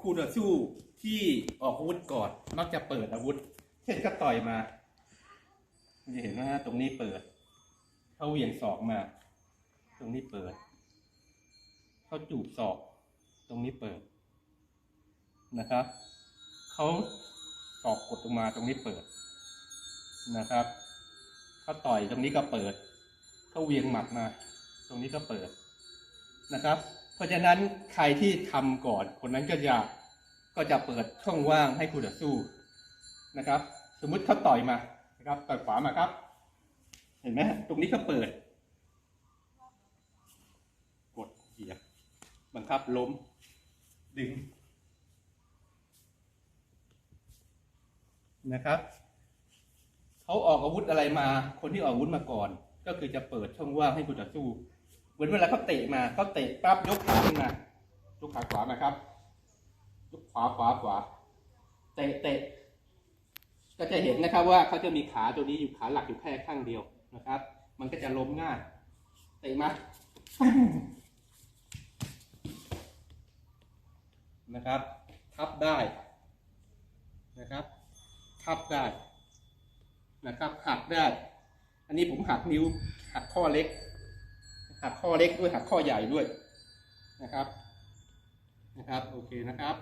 คู่ต่อสู้ที่ออกอาวุธก่อนมักจะเปิดอาวุธ เช่นก็ต่อยมาจะเห็นว่าตรงนี้เปิดเขาเหวี่ยงศอกมา ตรงนี้เปิดเขาจูบศอก ตรงนี้เปิดนะครับเขาศอกกดลงมาตรงนี้เปิดนะครับเขาต่อยตรงนี้ก็เปิดเขาเวียงหมัดมา ตรงนี้ก็เปิดนะครับ เพราะฉะนั้นใครที่ทำก่อนคนนั้นก็จะก็จะเปิดช่องว่างให้คู่ต่อสู้นะครับ สมมุติเขาต่อยมานะครับต่อยขวามาครับ เห็นไหมตรงนี้ก็เปิด กดเหยียบบังคับล้ม ดึงนะครับเขาออกอาวุธอะไรมา คนที่ออกอาวุธมาก่อน ก็คือจะเปิดช่องว่างให้คู่ต่อสู้ เหมือนเวลาเขาเตะมาเขาเตะปั๊บยกขาขึ้นมายกขาขวามาครับยกขวาขวาขวาเตะเตะก็จะเห็นนะครับว่าเขาจะมีขาตัวนี้อยู่ขาหลักอยู่แค่ข้างเดียวนะครับ มันก็จะล้มง่ายเตะมานะครับ ทับได้นะครับ ทับได้นะครับหักได้ อันนี้ผมหักนิ้วหักข้อเล็ก หักข้อเล็กด้วยหักข้อใหญ่ด้วยนะครับนะครับโอเคนะครับ